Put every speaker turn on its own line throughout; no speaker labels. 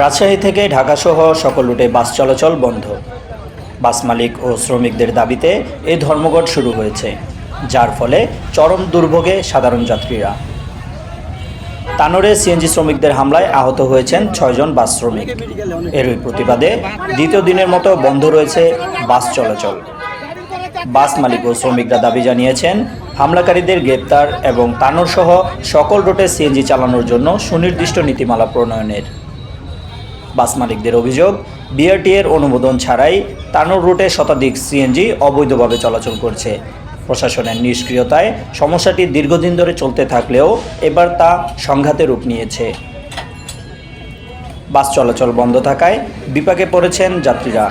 রাজশাহী থেকে ঢাকাসহ সকল রুটে বাস চলাচল বন্ধ। বাস মালিক ও শ্রমিকদের দাবিতে এই ধর্মঘট শুরু হয়েছে, যার ফলে চরম দুর্ভোগে সাধারণ যাত্রীরা। তানোরে সিএনজি শ্রমিকদের হামলায় আহত হয়েছেন ছয়জন বাস শ্রমিক। এরই প্রতিবাদে দ্বিতীয় দিনের মতো বন্ধ রয়েছে বাস চলাচল। বাস মালিক ও শ্রমিকরা দাবি জানিয়েছেন, হামলাকারীদের গ্রেপ্তার এবং তানোর সহ সকল রুটে সিএনজি চালানোর জন্য সুনির্দিষ্ট নীতিমালা প্রণয়নের। বাস মালিকদের অভিযোগ, বিআরটি এর অনুমোদন ছাড়াই তানোর রুটে শতাধিক সিএনজি অবৈধভাবে চলাচল করছে। প্রশাসনের নিষ্ক্রিয়তায় সমস্যাটি দীর্ঘদিন ধরে চলতে থাকলেও এবার তা সংঘাতে রূপ নিয়েছে। বাস চলাচল বন্ধ থাকায় বিপাকে পড়েছেন যাত্রীরা।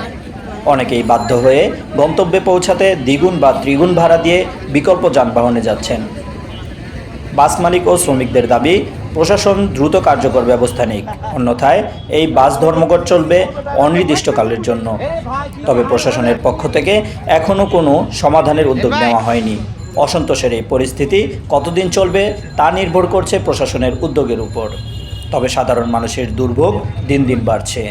অনেকেই বাধ্য হয়ে গন্তব্যে পৌঁছাতে দ্বিগুণ বা ত্রিগুণ ভাড়া দিয়ে বিকল্প যানবাহনে যাচ্ছেন। বাস মালিক ও শ্রমিকদের দাবি প্রশাসন দ্রুত কার্যকর ব্যবস্থা নিক। অন্যথায় এই বাস ধর্মঘট চলবে অনির্দিষ্টকালের জন্য। তবে প্রশাসনের পক্ষ থেকে এখনও কোনো সমাধানের উদ্যোগ নেওয়া হয়নি। অসন্তোষের এই পরিস্থিতি কতদিন চলবে তা নির্ভর করছে প্রশাসনের উদ্যোগের উপর। তবে সাধারণ মানুষের দুর্ভোগ দিন দিন বাড়ছে।